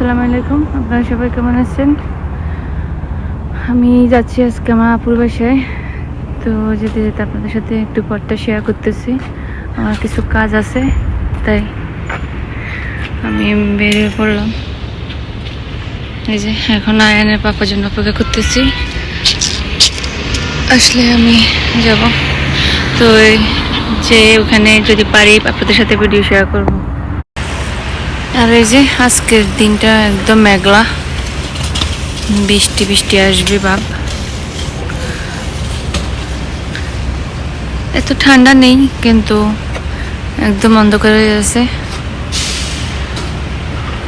আসসালামু আলাইকুম। আপনারা সবাই কেমন আছেন? আমি যাচ্ছি আজকে আমার আপুর বাসায়। তো যেতে যেতে আপনাদের সাথে একটু পরটা শেয়ার করতেছি। আমার কিছু কাজ আছে, তাই আমি বেরিয়ে পড়লাম। এই যে এখন আয়নের পাপার জন্য অপেক্ষা করতেছি। আসলে আমি যাব। তো যে ওখানে যদি পারি আপনাদের সাথে ভিডিও শেয়ার করব। আর এই যে আজকের দিনটা একদম মেঘলা। বৃষ্টি বৃষ্টি আসবে ভাব এত ঠান্ডা নেই, কিন্তু একদম অন্ধকার হয়ে আছে।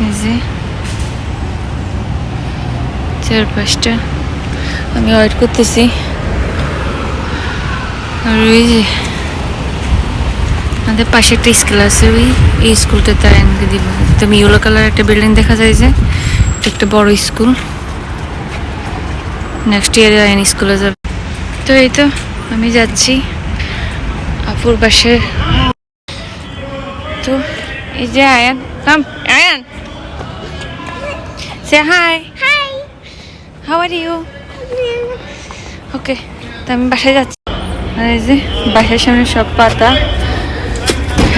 এই যে চারপাশটা আমি ওয়েট করতেছি। আর ওই যে আমাদের পাশে একটা স্কুল আছে ওই এই স্কুলটাতে আয়নকে দিব। একদম ইয়েলো কালার একটা বিল্ডিং দেখা যায় যে এটা একটা বড় স্কুল। নেক্সট ইয়ারে আয়ন স্কুলে যাবে। তো এই তো আমি যাচ্ছি আপুর পাশে। তো এই যে Ayan come Ayan. Say hi Hi. How are you okay তো আমি বাসায় যাচ্ছি। আর এই যে বাসার সামনে সব পাতা।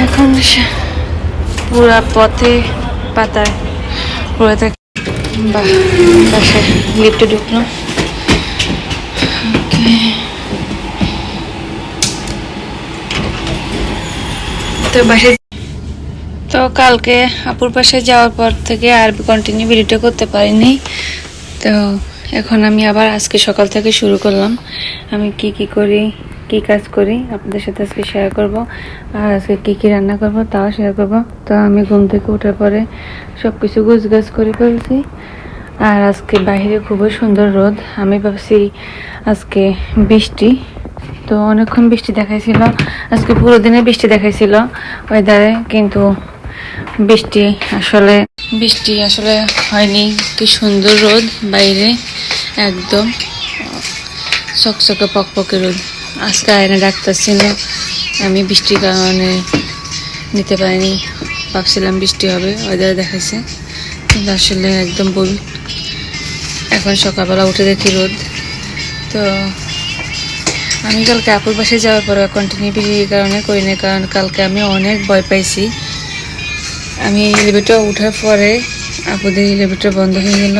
এখন পুরা পথে পাতায় পুরো থাকে। বাহ বাসায় লিফটে ঢুকলো। তো বাসায় তো কালকে আপুর পাশে যাওয়ার পর থেকে আর কন্টিনিউ ভিডিওটা করতে পারিনি। তো এখন আমি আবার আজকে সকাল থেকে শুরু করলাম। আমি কি কি করি? কি কাজ করি, আপনাদের সাথে আজকে শেয়ার করব, আর আজকে কি কি রান্না করব তাও শেয়ার করব। তো আমি ঘুম থেকে ওঠার পরে সব কিছু গুছগাছ করে ফেলছি। আর আজকে বাইরে খুবই সুন্দর রোদ, আমি ভাবছি আজকে বৃষ্টি। তো অনেকক্ষণ বৃষ্টি দেখাইছিল, আজকে পুরো দিনে বৃষ্টি দেখাইছিল ওয়েদারে কিন্তু বৃষ্টি আসলে বৃষ্টি আসলে হয়নি। কি সুন্দর রোদ বাইরে, একদম চকচকে পকপকে রোদ। আজকে আয়না ডাক্তার ছিল। আমি বৃষ্টির কারণে নিতে পারিনি। ভাবছিলাম বৃষ্টি হবে ওয়েদার দেখাইছে। কিন্তু আসলে একদম ভুল। এখন সকালবেলা উঠে দেখি রোদ। তো আমি কালকে আপুর পাশে যাওয়ার পরে কন্টিনিউ বিক্রির কারণে করি না কারণ কালকে আমি অনেক ভয় পাইছি। আমি এলিভেটর ওঠার পরে আপুদের এলিভেটর বন্ধ হয়ে গেল।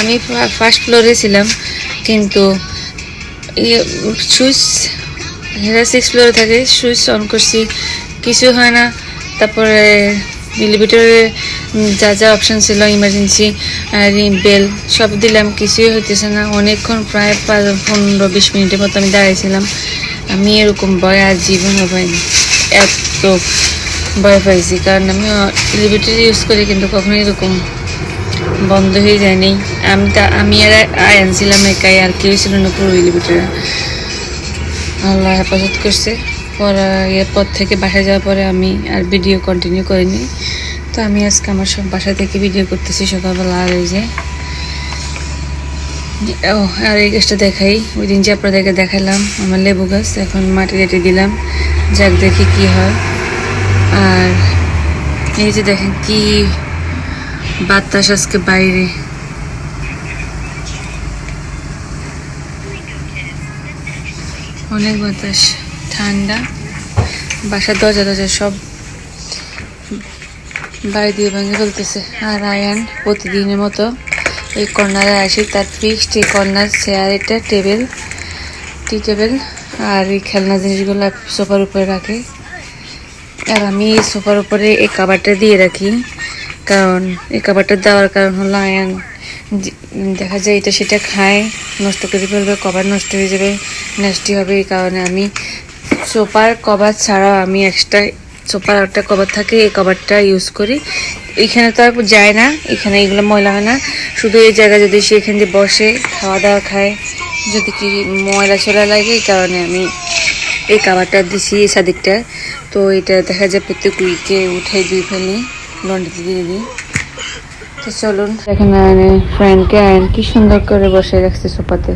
আমি ফার্স্ট ফ্লোরে ছিলাম। কিন্তু সুইচ হেরা সিক্স ফ্লোরে থাকে, সুইচ অন করছি, কিছু হয় না। তারপরে এলিভেটরে যা যা অপশান ছিল ইমার্জেন্সি বেল সব দিলাম, কিছুই হইতেছে না। অনেকক্ষণ প্রায় পনেরো, বিশ মিনিটের মতো আমি দাঁড়াইছিলাম। আমি এরকম ভয় আর জীবনও পাইনি এত ভয় পাইছি, কারণ আমি এলিভেটর ইউজ করি, কিন্তু কখনো এরকম বন্ধ হয়ে যায়নি আমি তা, আমি আর আনছিলাম একাই, আর কেউ ছিল না পুরো এলিভেটরে আল্লাহ হেফাজত করছে। পর এরপর থেকে বাসায় যাওয়ার পরে আমি আর ভিডিও কন্টিনিউ করিনি। তো আমি আজকে আমার সব বাসা থেকে ভিডিও করতেছি সকালবেলা, আর এই যে, ও, আর এই গাছটা দেখাই। ওই দিন যে আপনাদেরকে দেখালাম, আমার লেবু গাছ, এখন মাটি রেটে দিলাম। যাক দেখি কি হয়। আর এই যে দেখেন কি বাতাস আজকে বাইরে। অনেক বাতাস, ঠান্ডা, বাসার দরজা দরজা সব বাড়ি দিয়ে ভেঙে ফেলতেছে। আর আয়ান প্রতিদিনের মতো এই কর্নারে আসি, তার ফিক্সড এই কর্নার চেয়ার এটা টেবিল টি টেবিল আর এই খেলনা জিনিসগুলো সোফার উপরে রাখে। আর আমি এই সোফার উপরে এই কাবারটা দিয়ে রাখি। কারণ, এই কাবারটা দেওয়ার কারণ হলো আয়ান দেখা যায় এটা সেটা খায়, নষ্ট করে ফেলবে কভার নষ্ট হয়ে যাবে নষ্টি হবে এই কারণে আমি সোফার কভার ছাড়াও আমি এক্সট্রা সোফার একটা কভার থাকে, এই কভারটা ইউজ করি। এখানে তো আর যায় না, এখানে এগুলো ময়লা হয় না। শুধু এই জায়গায় যদি সে এখান দিয়ে বসে খাওয়া দাওয়া খায়, যদি কি ময়লা চলা লাগে এই কারণে আমি এই কাভারটা দিছি এই সাদিকটা। তো এটা দেখা যায় প্রত্যেক উইকে উঠে দিয়ে ফেলি। লন্ড্রিতে দিয়ে দিই তো চলুন। এখানে ফ্রেন্ডকে আয়ন কি সুন্দর করে বসে রাখছে সোফাতে।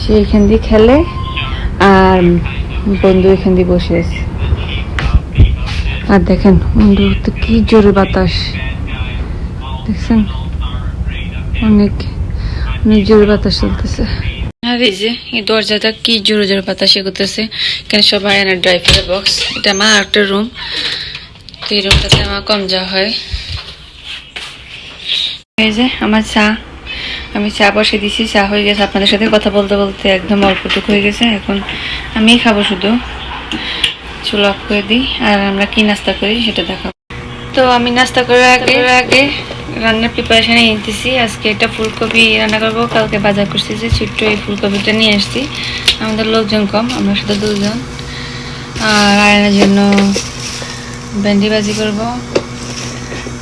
সে এখান দিয়ে খেলে আর বন্ধু এখান দিয়ে বসে আছে। আর দেখেন, বন্ধু, তো কি জোরে বাতাস। দেখছেন? অনেক অনেক জোরে বাতাস চলতেছে। আর এই এই দরজাটা কি জোরে জোরে বাতাস করতেছে এখানে সবাই আনা ড্রাইভারের বক্স এটা আমার একটা রুম তো এই রুমটাতে আমার কম যাওয়া হয়। এই যে আমার চা। আমি চা বসে দিছি চা হয়ে গেছে। আপনাদের সাথে কথা বলতে বলতে একদম অল্পটুকু হয়ে গেছে। এখন আমি খাব শুধু। চুল অফ করে দিই আর আমরা কি নাস্তা করি সেটা দেখাবো। তো আমি নাস্তা করার আগে আগে রান্নার প্রিপারেশনে নিতেছি আজকে এটা ফুলকপি রান্না করব। কালকে বাজার করছি যে ছোট্ট এই ফুলকপিটা নিয়ে আসছি। আমাদের লোকজন কম আমরা শুধু দুজন। আর আয়নার জন্য ভেন্ডি ভাজি করব।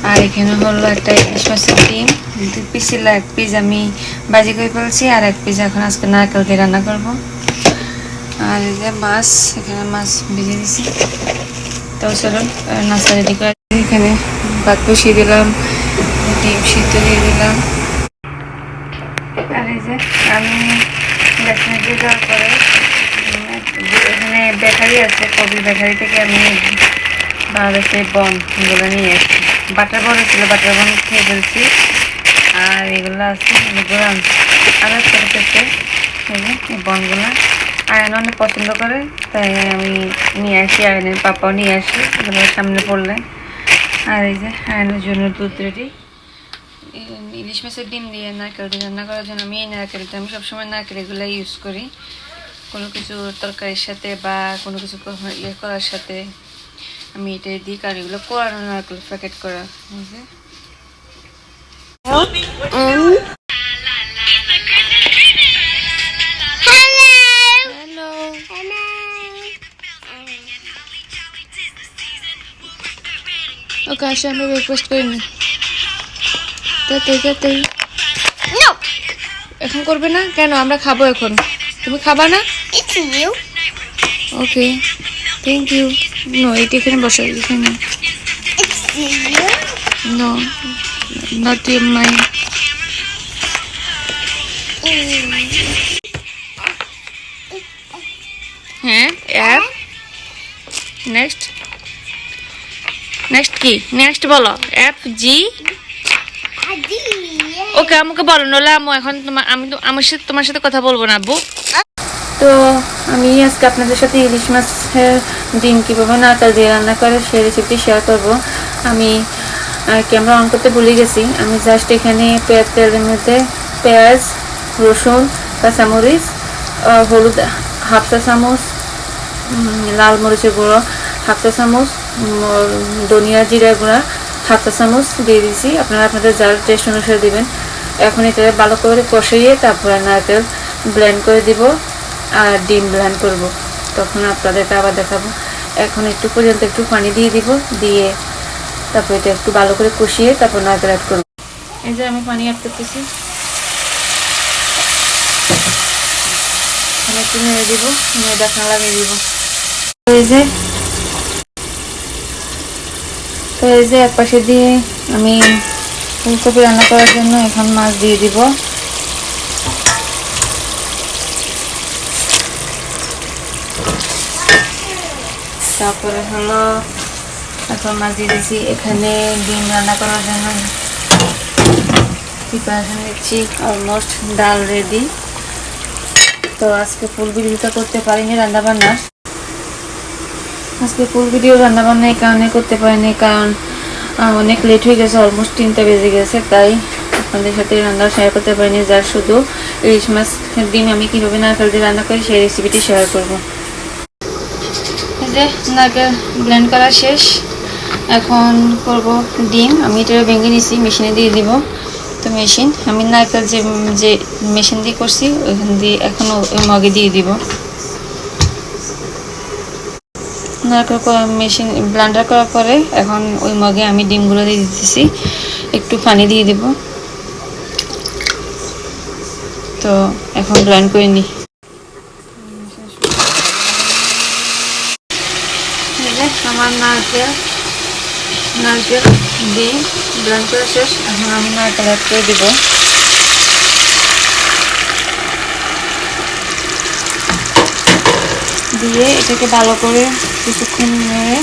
আর এখানে হলো একটা ইলিশ মাছের ডিম। দুই পিস ছিল, এক পিস আমি ভাজি করে ফেলছি আর এক পিস এখন আজকে নারকেল দিয়ে রান্না করব। আর এই যে মাছ, এখানে মাছ ভেজে দিছি তো চলুন নাস্তা রেডি করে এখানে ভাত বসিয়ে দিলাম, ডিম সিদ্ধ দিয়ে দিলাম। আর এই যে আমি বেসনে দিয়ে পরে, এখানে বেকারি আছে কবি বেকারি থেকে আমি বাংলাদেশের বনগুলো নিয়ে এসেছি। বাটার বন ছিল, বাটার বন খেয়ে ফেলছি। আর এগুলো আছে এগুলো ছোটো ছোটো এই যে এই বনগুলো। আয়ন অনেক পছন্দ করে, তাই আমি নিয়ে আসি আয়নের পাপাও নিয়ে আসি, এগুলো সামনে পড়লে। আর এই যে আয়নের জন্য দুধ রেডি ইলিশ মাছের ডিম দিয়ে নারকেল দিয়ে রান্না করার জন্য আমি এই নারকেলটা, আমি সবসময় নারকেল এগুলো ইউজ করি। কোনো কিছু তরকারির সাথে বা কোনো কিছু ইয়ে করার সাথে। আমি এটা দিই কারণ এগুলো কোরানো নারকেল প্যাকেট করা। ওকে আসে আমরা ব্রেকফাস্ট করিনি তাতেই তাতেই এখন করবে না? কেন? আমরা খাব এখন। তুমি খাবা না? ওকে থ্যাংক ইউ নো এইটা এখানে বসো এখানে. নো নট ইউর মাইন্ড হ্যাঁ অ্যাপ। নেক্সট নেক্সট কি? নেক্সট বলো। F G. ওকে আমাকে বলো নলে আমু এখন তোমার আমি আমার সাথে তোমার সাথে কথা বলব না আব্বু। তো আমি আজকে আপনাদের সাথে ইলিশ মাছের ডিম কীভাবে নারকেল দিয়ে রান্না করে সেই রেসিপিটি শেয়ার করব। আমি ক্যামেরা অন করতে ভুলে গেছি। আমি জাস্ট এখানে পেঁয়াজ তেলের মধ্যে পেঁয়াজ, রসুন, কাঁচামরিচ হলুদ হাফ চা চামচ লাল মরিচের গুঁড়ো হাফ চা চামচ ধনিয়া জিরা গুঁড়া হাফ চা চামচ দিয়ে দিয়েছি। আপনারা আপনাদের যার টেস্ট অনুসারে দেবেন। এখন এটা ভালো করে কষিয়ে তারপরে নারকেল ব্লেন্ড করে দিব। আর ডিম ব্লেন্ড করব। তখন আপনাদেরকে আবার দেখাবো। এখন একটু পর্যন্ত একটু পানি দিয়ে দিব, দিয়ে তারপর এটা একটু ভালো করে কষিয়ে তারপর নারকেল অ্যাড করব। এই যে আমি পানি অ্যাড করতেছি। একটু নেড়ে দিব নেড়ে ঢাকনা লাগিয়ে দিব। এই যে তো এই যে এক পাশে দিয়ে আমি ফুলকপি রান্না করার জন্য এখন মাছ দিয়ে দিব। তারপরে হলো এখন মাছ দিয়ে দিচ্ছি এখানে ডিম রান্না করার জন্য প্রিপারেশন নিচ্ছি অলমোস্ট ডাল রেডি তো আজকে ফুল ভিডিওটা করতে পারিনি রান্না বান্নার আজকে ফুল ভিডিও রান্না বান্না এই কারণে করতে পারিনি, কারণ অনেক লেট হয়ে গেছে অলমোস্ট তিনটা বেজে গেছে, তাই আপনাদের সাথে রান্না শেয়ার করতে পারিনি, যার শুধু ইলিশ মাছ, ডিম আমি কীভাবে নারকেল দিয়ে রান্না করি, সেই রেসিপিটি শেয়ার করব। যে নারকেল ব্লেন্ড করা শেষ। এখন করব ডিম। আমি এটা ভেঙে নিছি, মেশিনে দিয়ে দিব তো মেশিন। আমি নারকেল যে যে মেশিন দিয়ে করছি, ওইখান দিয়ে এখন ওই মগে দিয়ে দিব। নারকেল মেশিন ব্লান্ডার করার পরে এখন ওই মগে আমি ডিমগুলো দিয়ে দিতেছি। একটু পানি দিয়ে দিব। তো এখন ব্লেন্ড করে নিই এই যে আমার নারকেল নারকেল ডিম ব্লেন্ড করা শেষ। এখন আমি নারকেল অ্যাড করে দিব। দিয়ে এটাকে ভালো করে কিছুক্ষণ নেড়ে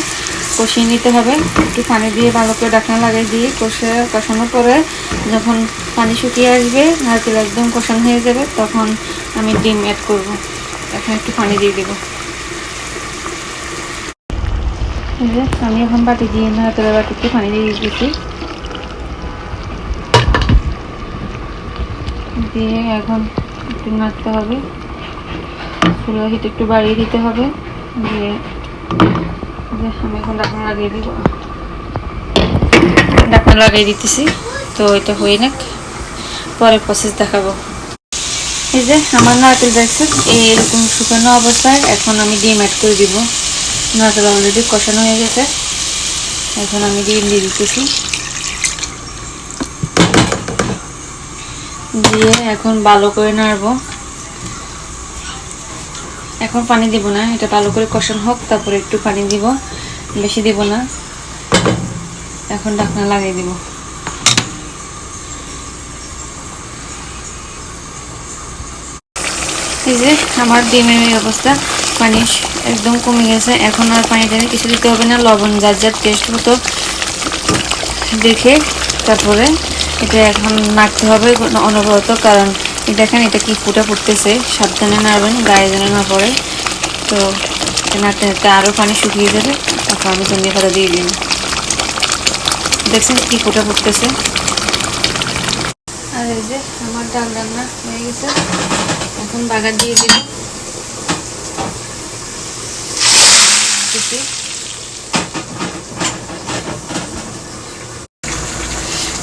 কষিয়ে নিতে হবে। একটু পানি দিয়ে ভালো করে ডাকনা লাগিয়ে দিয়ে কষে কষানোর পরে যখন পানি শুকিয়ে আসবে, নারকেল একদম কষানো হয়ে যাবে, তখন আমি ডিম অ্যাড করব। এখন একটু পানি দিয়ে দেবো এই যে আমি এখন বাটি দিয়ে নারকেলের বাটিতে পানি দিয়ে দিয়েছি দিয়ে এখন একটু নাড়তে হবে। চুলার হিট একটু বাড়িয়ে দিতে হবে। দিয়ে আমি এখন ঢাকনা লাগিয়ে দিব। ঢাকনা লাগিয়ে দিতেছি, তো এটা হয়ে নাক। পরে প্রসেস দেখাবো। এই যে আমার নারকেল দেখছেন এইরকম শুকানো অবস্থায় এখন আমি ডিম অ্যাড করে দিব। নারকেল অলরেডি কষানো হয়ে গেছে। এখন আমি ডিম দিয়ে দিতেছি। দিয়ে এখন ভালো করে নাড়বো। এখন পানি দিব না, এটা ভালো করে কষানো হোক, তারপরে একটু পানি দিব। বেশি দিব না। এখন ঢাকনা লাগিয়ে দিব। আমার ডিমের অবস্থা। পানি একদম কমে গেছে। এখন আর পানি টানি কিছু দিতে হবে না। লবণ, যার যার টেস্ট মতো দেখে তারপরে এটা এখন নাড়তে হবে অনবরত। কারণ দেখেন এটা কি ফুটা ফুটতেছে। সাবধানে নাড়বেন, গায়ে যেন না পড়ে। তো নাড়তে নাড়তে আরও পানি শুকিয়ে যাবে। তারপর আমি ধনিয়া পাতা দিয়ে দিন। দেখছেন কি ফুটা ফুটতেছে। আর এই যে আমার ডাল রান্না হয়ে গেছে। এখন বাগার দিয়ে দিব দিতেছি।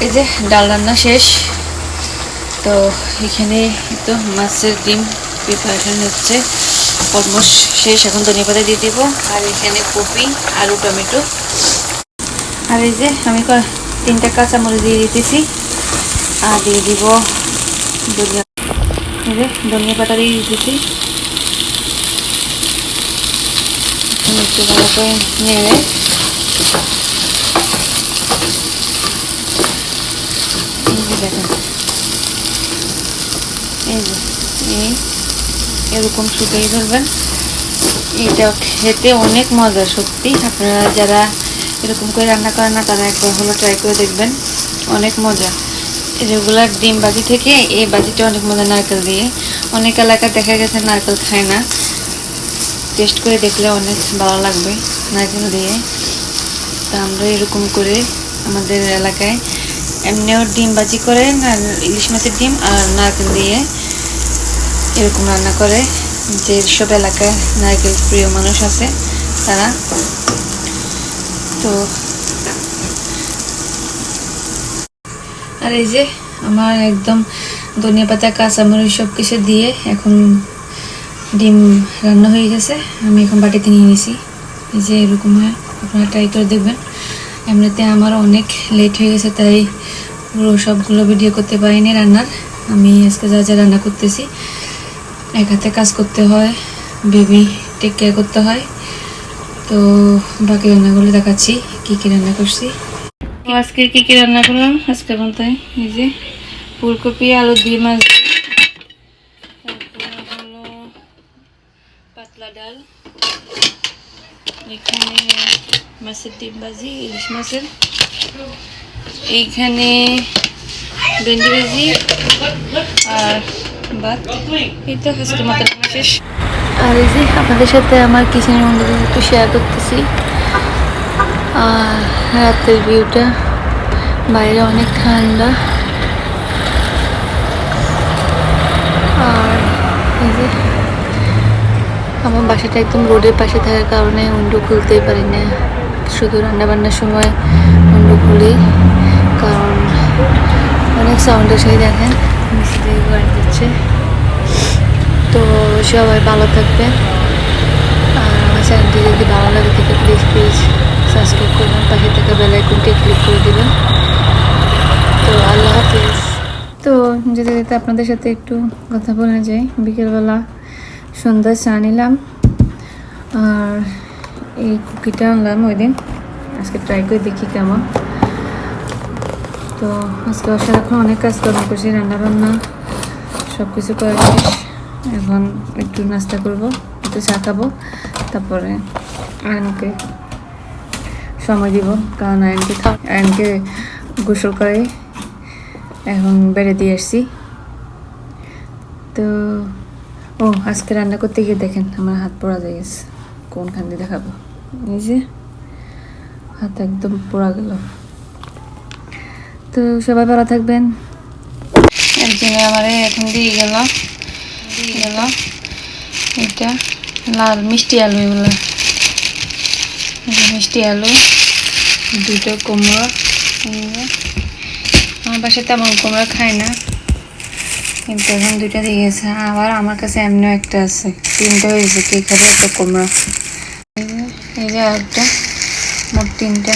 এই যে ডাল রান্না শেষ। তো এখানে তো মাছের ডিম প্রিপারেশন হচ্ছে। অলমোস্ট শেষ, এখন ধনিয়া পাতা দিয়ে দিব। আর এখানে কপি, আলু, টমেটো। আর এই যে আমি তিনটা কাঁচামরিচ দিয়ে দিতেছি। আর দিয়ে দিব ধনিয়া এই যে ধনিয়া পাতা দিয়ে দিতেছি। একটু ভালো করে নেড়ে এই যে দেখেন। এই যে, এই, এরকম শুকিয়ে ধরবেন এটা খেতে অনেক মজা সত্যি। আপনারা যারা এরকম করে রান্না করেন না, তারা একবার হলো ট্রাই করে দেখবেন। অনেক মজা। রেগুলার ডিম বাজি থেকে এই বাজিটা অনেক মজা, নারকেল দিয়ে। অনেক এলাকায় দেখা গেছে নারকেল খায় না। টেস্ট করে দেখলে অনেক ভালো লাগবে নারকেল দিয়ে। তা আমরা এরকম করে আমাদের এলাকায় এমনিও ডিম বাজি করে ইলিশ মাছের ডিম আর নারকেল দিয়ে এরকম রান্না করে। যে সব এলাকায় নারকেল প্রিয় মানুষ আছে তারা। তো আর এই যে আমার একদম ধনিয়া পাতা, কাঁচামরিচ সব কিছু দিয়ে এখন ডিম রান্না হয়ে গেছে। আমি এখন বাটিতে নিয়ে নিছি। এই যে এরকম হয়, আপনারা ট্রাই করে দেখবেন। এমনিতে আমার অনেক লেট হয়ে গেছে, তাই পুরো সবগুলো ভিডিও করতে পারিনি রান্নার। আমি আজকে যা যা রান্না করতেছি, এক হাতে কাজ করতে হয় বেবি টেক কেয়ার করতে হয়। তো বাকি রান্নাগুলো দেখাচ্ছি, কি কি রান্না করছি। আজকে কি কি রান্না করলাম? আজকে বলতে এই যে ফুলকপি, আলু দিয়ে মাছ পাতলা ডাল। এখানে মাছের ডিম ভাজি, ইলিশ মাছের। এইখানে ভেন্ডি ভাজি আর ভাত। এই তো আজকে রান্না শেষ। আর এই যে আপনাদের সাথে আমার কিচেনের মধ্যে একটু শেয়ার করতেছি। আর রাতের ভিউটা, বাইরে অনেক ঠান্ডা। আর এই যে আমার বাসাটা একদম রোডের পাশে থাকার কারণে উন্ডো খুলতেই পারি না শুধু রান্নাবান্নার সময় উন্ডো খুলি। অনেক সাউন্ড এসে দেখেন। দিচ্ছে তো সবাই ভালো থাকবেন আর আমার চ্যানেলটি যদি ভালো লাগে থাকে প্লিজ প্লিজ সাবস্ক্রাইব করবেন। পাশে থেকে বেল আইকনটি ক্লিক করে দেবেন। তো আল্লাহ হাফিজ। তো যেতে যেতে আপনাদের সাথে একটু কথা বলে যাই বিকেলবেলা সন্ধ্যা চা নিলাম। আর এই কুকিটা আনলাম ওই দিন। আজকে ট্রাই করে দেখি কেমন। তো আজকে অসাধারণ অনেক কাজকর্ম করছি, রান্না বান্না সব কিছু করে এখন একটু নাস্তা করব, একটু চা খাব, তারপরে আয়নকে সময় দিব, কারণ আয়নকে আয়নকে গোসল করে এখন বেড়ে দিয়ে আসছি। তো, ও, আজকে রান্না করতে গিয়ে দেখেন আমার হাত পোড়া যায় গেছে, কোনখান দিয়ে দেখাবো? এই যে, হাত একদম পোড়া গেল। তো সবাই ভালো থাকবেন। একজনে আমার এখন দিয়ে গেল। দিয়ে গেল। এটা লাল মিষ্টি আলু এগুলো। মিষ্টি আলু, দুটো কুমড়ো আমার বাসায় তেমন কুমড়ো খায় না। কিন্তু এখন দুইটা দিয়ে গেছে। আবার আমার কাছে এমনিও একটা আছে। তিনটা হয়েছে। কে খাবে একটা কুমড়া। এই যে একটা মোট তিনটা।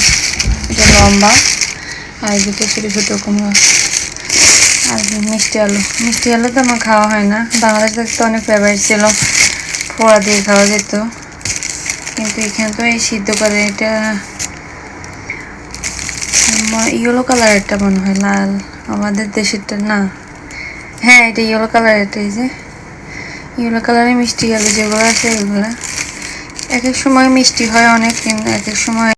এটা লম্বা। আর এই দুটো ছোটো ছোটো কুমড়া আর মিষ্টি আলু। মিষ্টি আলু তো আমার খাওয়া হয় না। বাংলাদেশ তো অনেক ফেভারিট ছিল। ফোড়া দিয়ে খাওয়া যেত। কিন্তু এখানে তো এই সিদ্ধ করে এটা ইয়েলো কালার একটা মনে হয়, লাল। আমাদের দেশেরটা না। হ্যাঁ এটা ইয়েলো কালার এটা এই যে। ইয়েলো কালারের মিষ্টি আলু যেগুলো আছে এগুলো এক এক সময় মিষ্টি হয় অনেক, কিন্তু এক এক সময়